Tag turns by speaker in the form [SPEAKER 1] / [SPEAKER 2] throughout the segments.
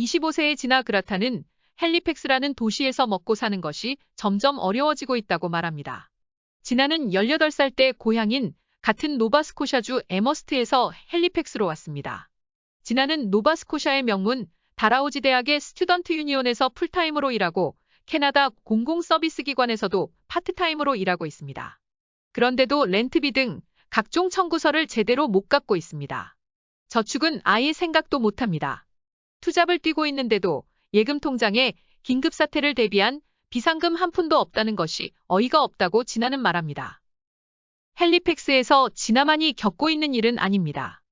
[SPEAKER 1] 25세의 지나 그라타는 헬리팩스라는 도시에서 먹고 사는 것이 점점 어려워지고 있다고 말합니다. 지나는 18살 때 고향인 같은 노바스코샤주 에머스트에서 헬리팩스로 왔습니다. 지나는 노바스코샤의 명문 다라우지 대학의 스튜던트 유니온에서 풀타임으로 일하고 캐나다 공공서비스 기관에서도 파트타임으로 일하고 있습니다. 그런데도 렌트비 등 각종 청구서를 제대로 못 갚고 있습니다. 저축은 아예 생각도 못합니다. 투잡을 뛰고 있는데도 예금 통장에 긴급 사태를 대비한 비상금 한 푼도 없다는 것이 어이가 없다고 진아는 말합니다. 헬리팩스에서 진아만이 겪고 있는 일은 아닙니다.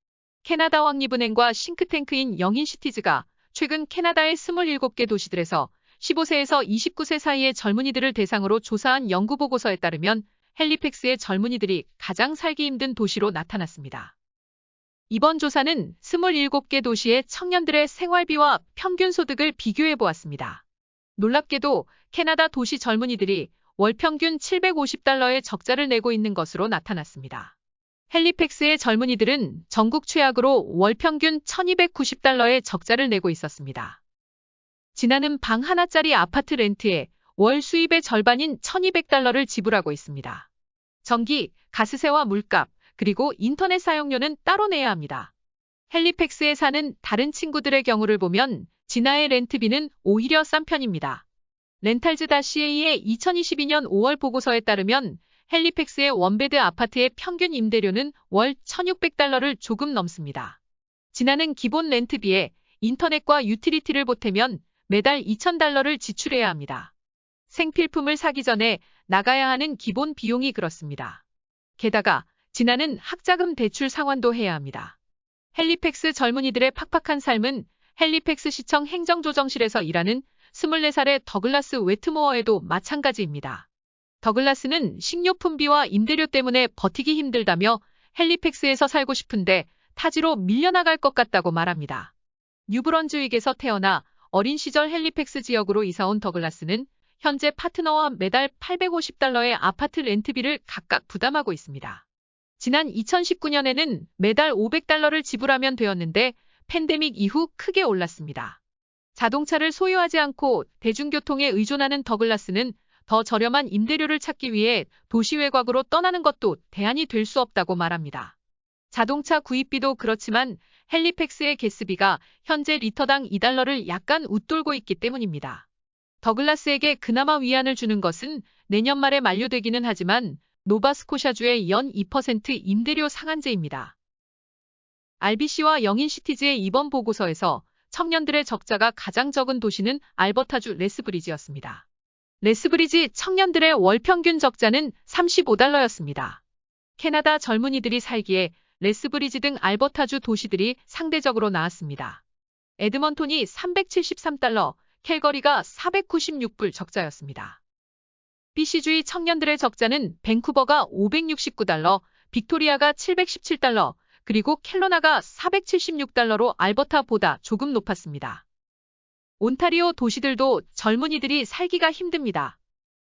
[SPEAKER 1] 캐나다 왕립은행과 싱크탱크인 영인시티즈가 최근 캐나다의 27개 도시들에서 15세에서 29세 사이의 젊은이들을 대상으로 조사한 연구 보고서에 따르면 헬리팩스의 젊은이들이 가장 살기 힘든 도시로 나타났습니다. 이번 조사는 27개 도시의 청년들의 생활비와 평균 소득을 비교해 보았습니다. 놀랍게도 캐나다 도시 젊은이들이 월 평균 750달러의 적자를 내고 있는 것으로 나타났습니다. 헬리팩스의 젊은이들은 전국 최악으로 월 평균 1290달러의 적자를 내고 있었습니다. 지나는 방 하나짜리 아파트 렌트에 월 수입의 절반인 1200달러를 지불하고 있습니다. 전기, 가스세와 물값, 그리고 인터넷 사용료는 따로 내야 합니다. 헬리팩스에 사는 다른 친구들의 경우를 보면 진아의 렌트비는 오히려 싼 편입니다. 렌탈즈-CA의 2022년 5월 보고서에 따르면 헬리팩스의 원베드 아파트의 평균 임대료는 월 1,600달러를 조금 넘습니다. 지나는 기본 렌트비에 인터넷과 유틸리티를 보태면 매달 2,000달러를 지출해야 합니다. 생필품을 사기 전에 나가야 하는 기본 비용이 그렇습니다. 게다가 지나는 학자금 대출 상환도 해야 합니다. 헬리팩스 젊은이들의 팍팍한 삶은 헬리팩스 시청 행정조정실에서 일하는 24살의 더글라스 웨트모어에도 마찬가지입니다. 더글라스는 식료품비와 임대료 때문에 버티기 힘들다며 헬리팩스에서 살고 싶은데 타지로 밀려나갈 것 같다고 말합니다. 뉴브런즈윅에서 태어나 어린 시절 헬리팩스 지역으로 이사온 더글라스는 현재 파트너와 매달 850달러의 아파트 렌트비를 각각 부담하고 있습니다. 지난 2019년에는 매달 500달러를 지불하면 되었는데 팬데믹 이후 크게 올랐습니다. 자동차를 소유하지 않고 대중교통에 의존하는 더글라스는 더 저렴한 임대료를 찾기 위해 도시 외곽으로 떠나는 것도 대안이 될 수 없다고 말합니다. 자동차 구입비도 그렇지만 헬리팩스의 게스비가 현재 리터당 2달러를 약간 웃돌고 있기 때문입니다. 더글라스에게 그나마 위안을 주는 것은 내년 말에 만료되기는 하지만 노바스코샤주의 연 2% 임대료 상한제입니다. RBC와 영인시티즈의 이번 보고서에서 청년들의 적자가 가장 적은 도시는 알버타주 레스브리지였습니다. 레스브리지 청년들의 월 평균 적자는 35달러였습니다. 캐나다 젊은이들이 살기에 레스브리지 등 알버타주 도시들이 상대적으로 나았습니다. 에드먼톤이 373달러, 캘거리가 496불 적자였습니다. BC주의 청년들의 적자는 밴쿠버가 569달러, 빅토리아가 717달러, 그리고 켈로나가 476달러로 알버타보다 조금 높았습니다. 온타리오 도시들도 젊은이들이 살기가 힘듭니다.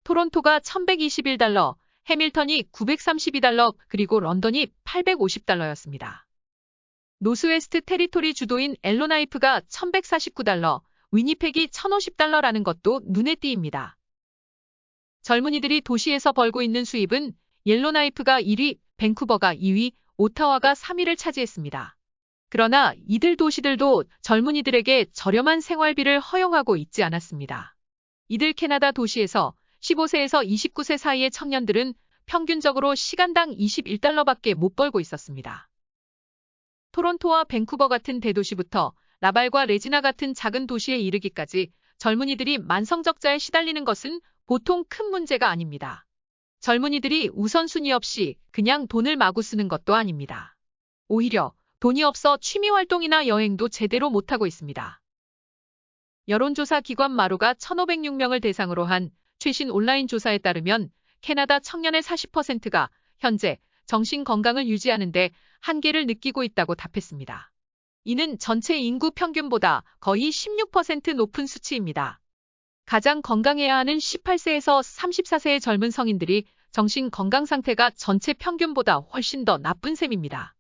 [SPEAKER 1] 토론토가 1121달러, 해밀턴이 932달러, 그리고 런던이 850달러였습니다. 노스웨스트 테리토리 주도인 엘로나이프가 1149달러, 위니펙이 1050달러라는 것도 눈에 띄입니다. 젊은이들이 도시에서 벌고 있는 수입은 옐로나이프가 1위, 밴쿠버가 2위, 오타와가 3위를 차지했습니다. 그러나 이들 도시들도 젊은이들에게 저렴한 생활비를 허용하고 있지 않았습니다. 이들 캐나다 도시에서 15세에서 29세 사이의 청년들은 평균적으로 시간당 21달러밖에 못 벌고 있었습니다. 토론토와 밴쿠버 같은 대도시부터 라발과 레지나 같은 작은 도시에 이르기까지 젊은이들이 만성적자에 시달리는 것은 보통 큰 문제가 아닙니다. 젊은이들이 우선순위 없이 그냥 돈을 마구 쓰는 것도 아닙니다. 오히려 돈이 없어 취미활동이나 여행도 제대로 못하고 있습니다. 여론조사 기관 마루가 1,506명을 대상으로 한 최신 온라인 조사에 따르면 캐나다 청년의 40%가 현재 정신 건강을 유지하는데 한계를 느끼고 있다고 답했습니다. 이는 전체 인구 평균보다 거의 16% 높은 수치입니다. 가장 건강해야 하는 18세에서 34세의 젊은 성인들이 정신 건강 상태가 전체 평균보다 훨씬 더 나쁜 셈입니다.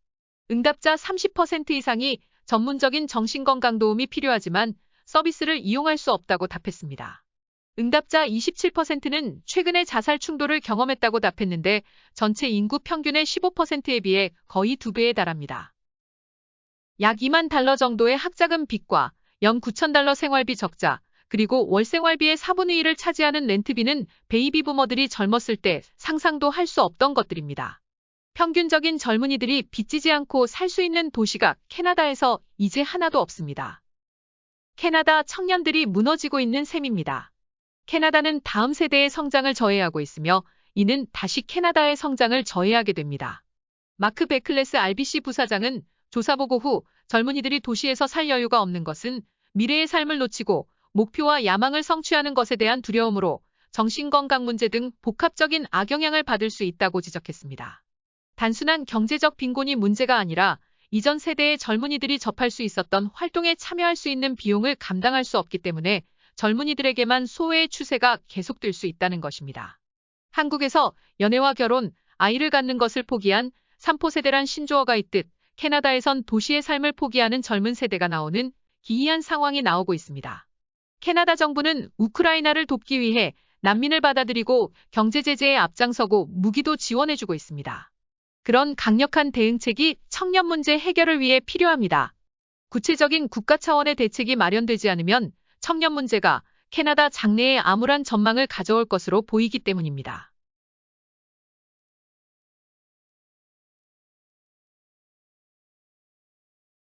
[SPEAKER 1] 응답자 30% 이상이 전문적인 정신건강 도움이 필요하지만 서비스를 이용할 수 없다고 답했습니다. 응답자 27%는 최근에 자살 충돌을 경험했다고 답했는데 전체 인구 평균의 15%에 비해 거의 두 배에 달합니다. 약 2만 달러 정도의 학자금 빚과 연 9천 달러 생활비 적자, 그리고 월 생활비의 4분의 1을 차지하는 렌트비는 베이비 부머들이 젊었을 때 상상도 할 수 없던 것들입니다. 평균적인 젊은이들이 빚지지 않고 살 수 있는 도시가 캐나다에서 이제 하나도 없습니다. 캐나다 청년들이 무너지고 있는 셈입니다. 캐나다는 다음 세대의 성장을 저해하고 있으며 이는 다시 캐나다의 성장을 저해하게 됩니다. 마크 베클레스 RBC 부사장은 조사 보고 후 젊은이들이 도시에서 살 여유가 없는 것은 미래의 삶을 놓치고 목표와 야망을 성취하는 것에 대한 두려움으로 정신건강 문제 등 복합적인 악영향을 받을 수 있다고 지적했습니다. 단순한 경제적 빈곤이 문제가 아니라 이전 세대의 젊은이들이 접할 수 있었던 활동에 참여할 수 있는 비용을 감당할 수 없기 때문에 젊은이들에게만 소외의 추세가 계속될 수 있다는 것입니다. 한국에서 연애와 결혼, 아이를 갖는 것을 포기한 3포 세대란 신조어가 있듯 캐나다에선 도시의 삶을 포기하는 젊은 세대가 나오는 기이한 상황이 나오고 있습니다. 캐나다 정부는 우크라이나를 돕기 위해 난민을 받아들이고 경제 제재에 앞장서고 무기도 지원해주고 있습니다. 그런 강력한 대응책이 청년 문제 해결을 위해 필요합니다. 구체적인 국가 차원의 대책이 마련되지 않으면 청년 문제가 캐나다 장래에 암울한 전망을 가져올 것으로 보이기 때문입니다.